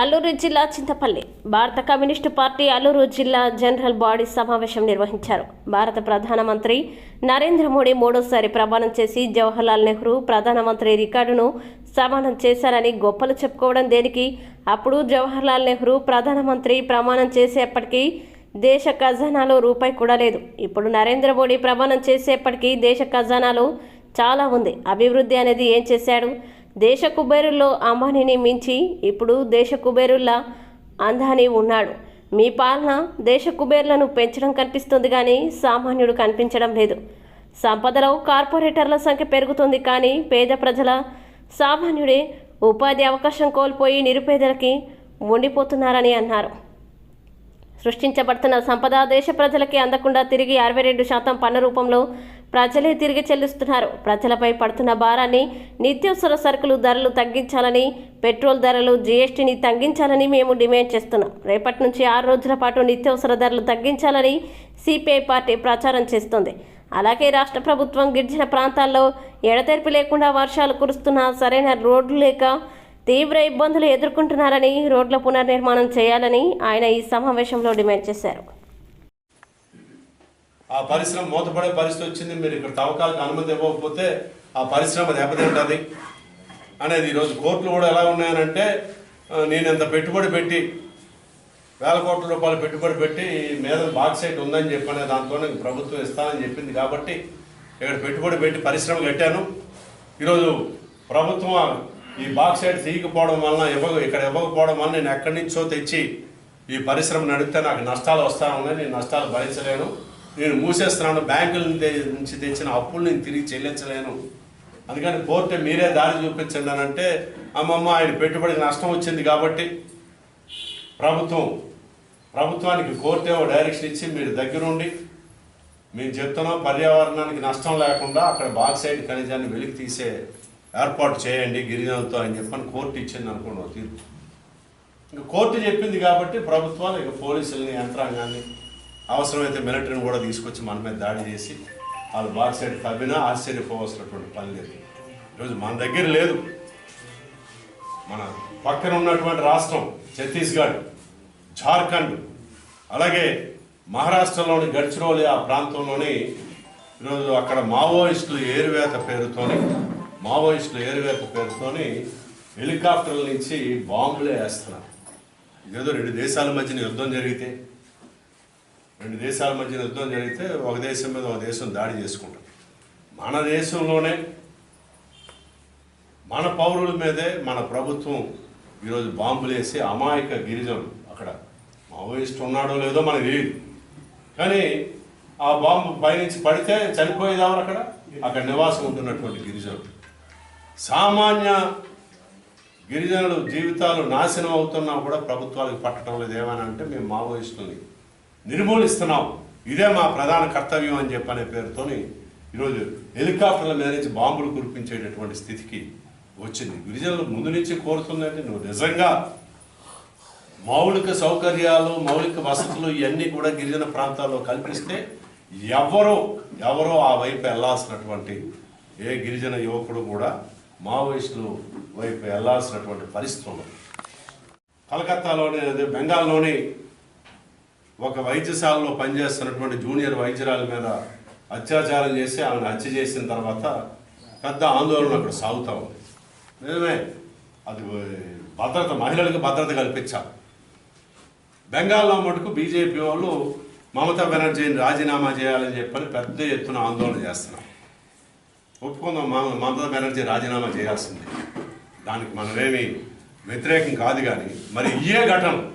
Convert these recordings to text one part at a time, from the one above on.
అల్లూరు జిల్లా చింతపల్లి. భారత communist party Alluri జిల్లా జనరల్ బాడీ సమావేశం నిర్వహించారు. భారత ప్రధానమంత్రి నరేంద్ర మోడీ మూడోసారి ప్రమాణం చేసి జవహర్లాల్ నెహ్రూ ప్రధానమంత్రి రికార్డును సమానం చేశారని గొప్పలు చెప్పుకోవడం దేనికి? అప్పుడు జవహర్లాల్ నెహ్రూ ప్రధానమంత్రి ప్రమాణం చేసేప్పటికీ దేశ ఖజానాలో రూపాయి కూడా లేదు. ఇప్పుడు నరేంద్ర మోడీ ప్రమాణం చేసేప్పటికీ దేశ ఖజానాలో చాలా ఉంది. అభివృద్ధి అనేది ఏం చేశాడు? దేశ కుబేరుల్లో అంబానీని మించి ఇప్పుడు దేశ కుబేరుల అందాని ఉన్నాడు. మీ పాలన దేశ కుబేరులను పెంచడం కనిపిస్తుంది కానీ సామాన్యుడు కనిపించడం లేదు. సంపదలో కార్పొరేటర్ల సంఖ్య పెరుగుతుంది కానీ పేద ప్రజల సామాన్యుడే ఉపాధి అవకాశం కోల్పోయి నిరుపేదలకి ఉండిపోతున్నారని అన్నారు. సృష్టించబడుతున్న సంపద దేశ ప్రజలకి అందకుండా తిరిగి అరవై రెండు శాతం పన్ను రూపంలో ప్రజలే తిరిగి చెల్లిస్తున్నారు. ప్రజలపై పడుతున్న భారాన్ని నిత్యావసర సరుకులు ధరలు తగ్గించాలని పెట్రోల్ ధరలు జీఎస్టీని తగ్గించాలని మేము డిమాండ్ చేస్తున్నాం. రేపటి నుంచి ఆరు రోజుల పాటు నిత్యావసర ధరలు తగ్గించాలని సిపిఐ పార్టీ ప్రచారం చేస్తుంది. అలాగే రాష్ట్ర ప్రభుత్వం గిరిజన ప్రాంతాల్లో ఎడతెరిపి లేకుండా వర్షాలు కురుస్తున్నా సరైన రోడ్లు లేక తీవ్ర ఇబ్బందులు ఎదుర్కొంటున్నారని రోడ్ల పునర్నిర్మాణం చేయాలని ఆయన ఈ సమావేశంలో డిమాండ్ చేశారు. ఆ పరిశ్రమ మూతపడే పరిస్థితి వచ్చింది. మీరు ఇక్కడ తవ్వకాలకు అనుమతి ఇవ్వకపోతే ఆ పరిశ్రమ దెబ్బతింటుంది అనేది ఈరోజు కోర్టులు కూడా ఎలా ఉన్నాయనంటే నేను ఎంత పెట్టుబడి పెట్టి వేల కోట్ల రూపాయలు పెట్టుబడి పెట్టి ఈ మీద బాక్సైట్ ఉందని చెప్పనే దాంతో నాకు ప్రభుత్వం ఇస్తానని చెప్పింది కాబట్టి ఇక్కడ పెట్టుబడి పెట్టి పరిశ్రమ కట్టాను. ఈరోజు ప్రభుత్వం ఈ బాక్సైట్ తీయకపోవడం వలన ఇవ్వ ఇక్కడ ఇవ్వకపోవడం వలన నేను ఎక్కడి నుంచో తెచ్చి ఈ పరిశ్రమ నడిపితే నాకు నష్టాలు వస్తా ఉన్నాయి. నేను నష్టాలు భరించలేను. నేను మూసేస్తున్నాను. బ్యాంకుల నుంచి తెచ్చిన అప్పులు నేను తిరిగి చెల్లించలేను. అందుకని కోర్టు మీరే దారి చూపించండి అని అంటే అమ్మమ్మ ఆయన పెట్టుబడికి నష్టం వచ్చింది కాబట్టి ప్రభుత్వం ప్రభుత్వానికి కోర్టే ఒక డైరెక్షన్ ఇచ్చి మీరు దగ్గరుండి మేము చెప్తున్నాం పర్యావరణానికి నష్టం లేకుండా అక్కడ బాక్సైడ్ ఖనిజాన్ని వెలికి తీసే ఏర్పాటు చేయండి గిరిజనులతో అని చెప్పని కోర్టు ఇచ్చింది అనుకోండి తీర్పు. ఇంకా కోర్టు చెప్పింది కాబట్టి ప్రభుత్వాలు ఇక పోలీసులని యంత్రాంగాన్ని అవసరమైతే మిలిటరీని కూడా తీసుకొచ్చి మన మీద దాడి చేసి వాళ్ళు బాక్సైడ్ తవ్వినా ఆశ్చర్యపోవాల్సినటువంటి పని లేదు. ఈరోజు మన దగ్గర లేదు. మన పక్కన ఉన్నటువంటి రాష్ట్రం ఛత్తీస్గఢ్ జార్ఖండ్ అలాగే మహారాష్ట్రలోని గడ్చిరోలి ఆ ప్రాంతంలోని ఈరోజు అక్కడ మావోయిస్టులు ఏరువేత పేరుతోని మావోయిస్టులు ఏరువేత పేరుతోని హెలికాప్టర్ల నుంచి బాంబులే వేస్తున్నారు. ఏదో రెండు దేశాల మధ్యన యుద్ధం జరిగితే రెండు దేశాల మధ్య యుద్ధం జరిగితే ఒక దేశం మీద ఒక దేశం దాడి చేసుకుంటాం. మన దేశంలోనే మన పౌరుల మీదే మన ప్రభుత్వం ఈరోజు బాంబులు వేసి అమాయక గిరిజనులు. అక్కడ మావోయిస్ట్ ఉన్నాడో లేదో మనకు తెలియదు కానీ ఆ బాంబు పైనుంచి పడితే చనిపోయేదావరు అక్కడ? అక్కడ నివాసం ఉంటున్నటువంటి గిరిజనులు. సామాన్య గిరిజనులు జీవితాలు నాశనం అవుతున్నా కూడా ప్రభుత్వాలకు పట్టడం లేదు. ఏమని అంటే మేము మావోయిస్టులని నిర్మూలిస్తున్నాం ఇదే మా ప్రధాన కర్తవ్యం అని చెప్పనే పేరుతోని ఈరోజు హెలికాప్టర్ల మీద నుంచి బాంబులు కురిపించేటటువంటి స్థితికి వచ్చింది. గిరిజనులు ముందు నుంచి కోరుతుందంటే నువ్వు నిజంగా మౌలిక సౌకర్యాలు మౌలిక వసతులు ఇవన్నీ కూడా గిరిజన ప్రాంతాల్లో కల్పిస్తే ఎవరో ఎవరో ఆ వైపు వెళ్ళాల్సినటువంటి ఏ గిరిజన యువకుడు కూడా మావోయిస్టులు వైపు వెళ్ళాల్సినటువంటి పరిస్థితులు. కలకత్తాలోని అదే బెంగాల్లోని ఒక వైద్యశాలలో పనిచేస్తున్నటువంటి జూనియర్ వైద్యురాల మీద అత్యాచారం చేసి ఆమెను హత్య చేసిన తర్వాత పెద్ద ఆందోళన అక్కడ సాగుతూ ఉంది. నిజమే. అది భద్రత మహిళలకు భద్రత కల్పించాలి. బెంగాల్లో మటుకు బీజేపీ వాళ్ళు మమతా బెనర్జీని రాజీనామా చేయాలని చెప్పని పెద్ద ఎత్తున ఆందోళన చేస్తున్నారు. ఒప్పుకుందాం మమతా బెనర్జీ రాజీనామా చేయాల్సిందే. దానికి మనమేమి వ్యతిరేకం కాదు కానీ మరి ఇయే ఘటన.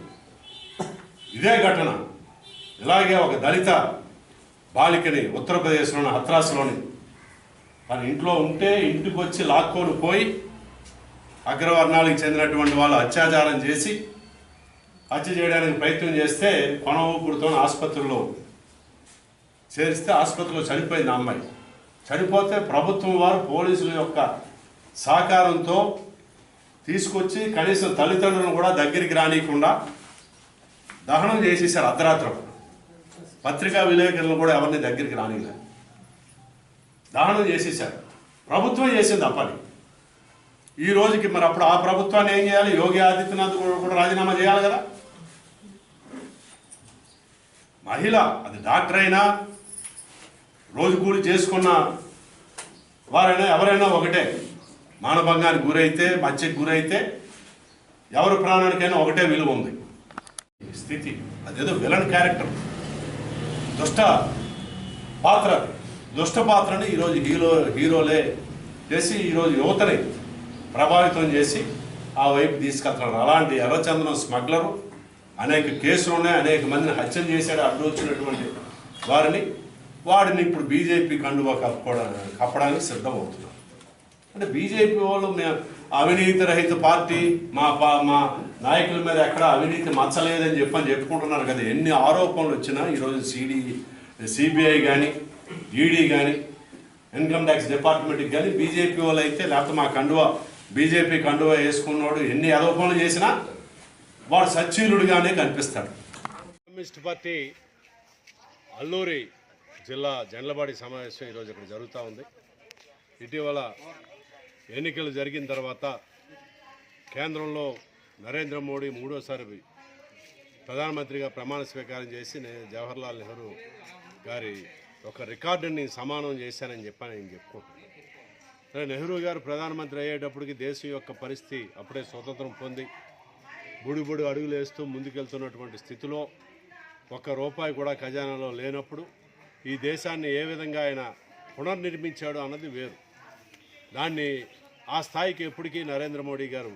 ఇదే ఘటన. ఇలాగే ఒక దళిత బాలికని ఉత్తరప్రదేశ్లోని హత్రాసులోని తన ఇంట్లో ఉంటే ఇంటికి వచ్చి లాక్కొని పోయి అగ్రవర్ణాలకు చెందినటువంటి వాళ్ళు అత్యాచారం చేసి హత్య చేయడానికి ప్రయత్నం చేస్తే కొన ఊపిరితో ఆసుపత్రిలో చేరిస్తే ఆసుపత్రిలో చనిపోయింది అమ్మాయి. చనిపోతే ప్రభుత్వం వారు పోలీసుల యొక్క సహకారంతో తీసుకొచ్చి కనీసం తల్లిదండ్రులను కూడా దగ్గరికి రానియకుండా దహనం చేసేసారు అర్ధరాత్రం పత్రికా విలేకరులు కూడా ఎవరిని దగ్గరికి రానిలే. దహనం చేసేసారు ప్రభుత్వం చేసింది ఆ పని. ఈ రోజుకి మరి అప్పుడు ఆ ప్రభుత్వాన్ని ఏం చేయాలి? యోగి ఆదిత్యనాథ్ కూడా రాజీనామా చేయాలి కదా. మహిళ అది డాక్టర్ అయినా రోజు కూలి చేసుకున్న వారైనా ఎవరైనా ఒకటే. మానభంగానికి గురైతే మత్స్యకు గురైతే ఎవరి ప్రాణానికైనా ఒకటే విలువ ఉంది. స్థితి. అదేదో విలన్ క్యారెక్టర్. దుష్ట పాత్ర. దుష్ట పాత్రని ఈరోజు హీరో హీరోలే చేసి ఈరోజు యువతని ప్రభావితం చేసి ఆ వైపు తీసుకెళ్తున్నారు. అలాంటి ఎర్రచందనం స్మగ్లరు అనేక కేసులోనే అనేక మందిని హత్యలు చేశాడు అడ్డు వచ్చినటువంటి వారిని. వాడిని ఇప్పుడు బీజేపీ కండువా కప్పుకోవడానికి కప్పడానికి సిద్ధమవుతున్నారు అంటే బీజేపీ వాళ్ళు మేము అవినీతి రహిత పార్టీ మా పా- మా నాయకుల మీద ఎక్కడ అవినీతి మచ్చలేదని చెప్పని చెప్పుకుంటున్నారు కదా. ఎన్ని ఆరోపణలు వచ్చినా ఈరోజు సిడి సిబిఐ కానీ ఈడీ కానీ ఇన్కమ్ ట్యాక్స్ డిపార్ట్మెంట్కి కానీ బీజేపీ వాళ్ళు అయితే లేకపోతే మా కండువా బీజేపీ కండువా వేసుకున్నాడు ఎన్ని ఆరోపణలు చేసినా వాడు సచ్చీలుడిగానే కనిపిస్తాడు. కమ్యూనిస్ట్ పార్టీ అల్లూరి జిల్లా జండ్లబాడి సమావేశం ఈరోజు ఇక్కడ జరుగుతూ ఉంది. ఇటీవల ఎన్నికలు జరిగిన తర్వాత కేంద్రంలో నరేంద్ర మోడీ మూడోసారి ప్రధానమంత్రిగా ప్రమాణ స్వీకారం చేసి నేను జవహర్లాల్ నెహ్రూ గారి ఒక రికార్డుని సమానం చేశానని చెప్పాను నేను చెప్పుకుంటున్నాను. నెహ్రూ గారు ప్రధానమంత్రి అయ్యేటప్పటికి దేశం యొక్క పరిస్థితి అప్పుడే స్వతంత్రం పొంది బుడిబుడి బుడి అడుగులు వేస్తూ ముందుకెళ్తున్నటువంటి స్థితిలో ఒక్క రూపాయి కూడా ఖజానాలో లేనప్పుడు ఈ దేశాన్ని ఏ విధంగా ఆయన పునర్నిర్మించాడు అన్నది వేరు. దాన్ని ఆ స్థాయికి ఎప్పటికీ నరేంద్ర మోడీ గారు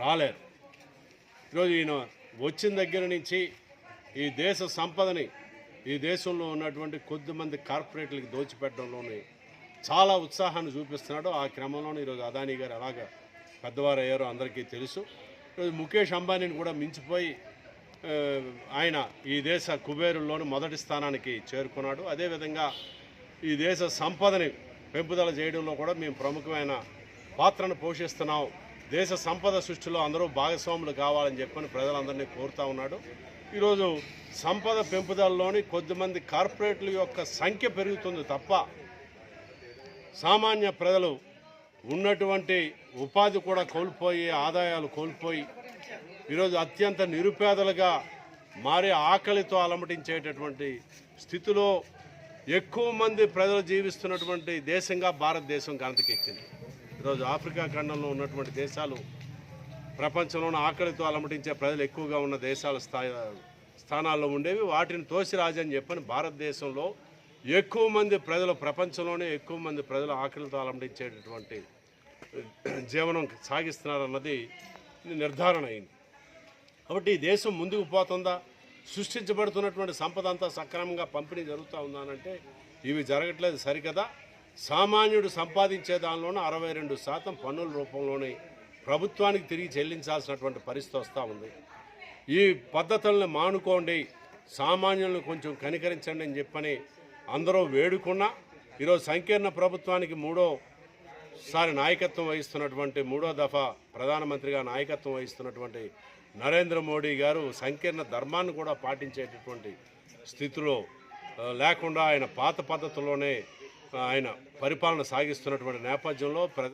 రాలేరు. ఈరోజు ఈయన వచ్చిన దగ్గర నుంచి ఈ దేశ సంపదని ఈ దేశంలో ఉన్నటువంటి కొద్దిమంది కార్పొరేట్లకి దోచిపెట్టడంలోనే చాలా ఉత్సాహాన్ని చూపిస్తున్నాడు. ఆ క్రమంలోనే ఈరోజు అదానీ గారు ఎలాగ పెద్దవారు అయ్యారో అందరికీ తెలుసు. ఈరోజు ముఖేష్ అంబానీని కూడా మించిపోయి ఆయన ఈ దేశ కుబేరుల్లోని మొదటి స్థానానికి చేరుకున్నాడు. అదేవిధంగా ఈ దేశ సంపదని పెంపుదల చేయడంలో కూడా మేము ప్రముఖమైన పాత్రను పోషిస్తున్నాం. దేశ సంపద సృష్టిలో అందరూ భాగస్వాములు కావాలని చెప్పని ప్రజలందరినీ కోరుతా ఉన్నాడు. ఈరోజు సంపద పెంపుదలలోని కొద్దిమంది కార్పొరేట్ల యొక్క సంఖ్య పెరుగుతుంది తప్ప సామాన్య ప్రజలు ఉన్నటువంటి ఉపాధి కూడా కోల్పోయి ఆదాయాలు కోల్పోయి ఈరోజు అత్యంత నిరుపేదలుగా మారి ఆకలితో అలమటించేటటువంటి స్థితిలో ఎక్కువ మంది ప్రజలు జీవిస్తున్నటువంటి దేశంగా భారతదేశం గణతకెక్కింది ఈరోజు ఆఫ్రికా ఖండంలో ఉన్నటువంటి దేశాలు ప్రపంచంలోని ఆకలితో అలమటించే ప్రజలు ఎక్కువగా ఉన్న దేశాల స్థాయి స్థానాల్లో ఉండేవి. వాటిని తోసిరాజు అని చెప్పని భారతదేశంలో ఎక్కువ మంది ప్రజలు ప్రపంచంలోనే ఎక్కువ మంది ప్రజలు ఆకలితో అలమటించేటటువంటి జీవనం సాగిస్తున్నారన్నది నిర్ధారణ అయింది. కాబట్టి ఈ దేశం ముందుకు పోతుందా? సృష్టించబడుతున్నటువంటి సంపద అంతా సక్రమంగా పంపిణీ జరుగుతూ ఉందానంటే ఇవి జరగట్లేదు సరికదా. సామాన్యుడు సంపాదించే దానిలోనే అరవై రెండు శాతం పన్నుల రూపంలోనే ప్రభుత్వానికి తిరిగి చెల్లించాల్సినటువంటి పరిస్థితి వస్తూ ఉంది. ఈ పద్ధతులను మానుకోండి సామాన్యులను కొంచెం కనికరించండి అని చెప్పని అందరూ వేడుకున్నా ఈరోజు సంకీర్ణ ప్రభుత్వానికి మూడో సారి నాయకత్వం వహిస్తున్నటువంటి మూడో దఫా ప్రధానమంత్రిగా నాయకత్వం వహిస్తున్నటువంటి నరేంద్ర మోడీ గారు సంకీర్ణ ధర్మాన్ని కూడా పాటించేటటువంటి స్థితిలో లేకుండా ఆయన పాత పద్ధతిలోనే ఆయన పరిపాలన సాగిస్తున్నటువంటి నేపథ్యంలో ప్ర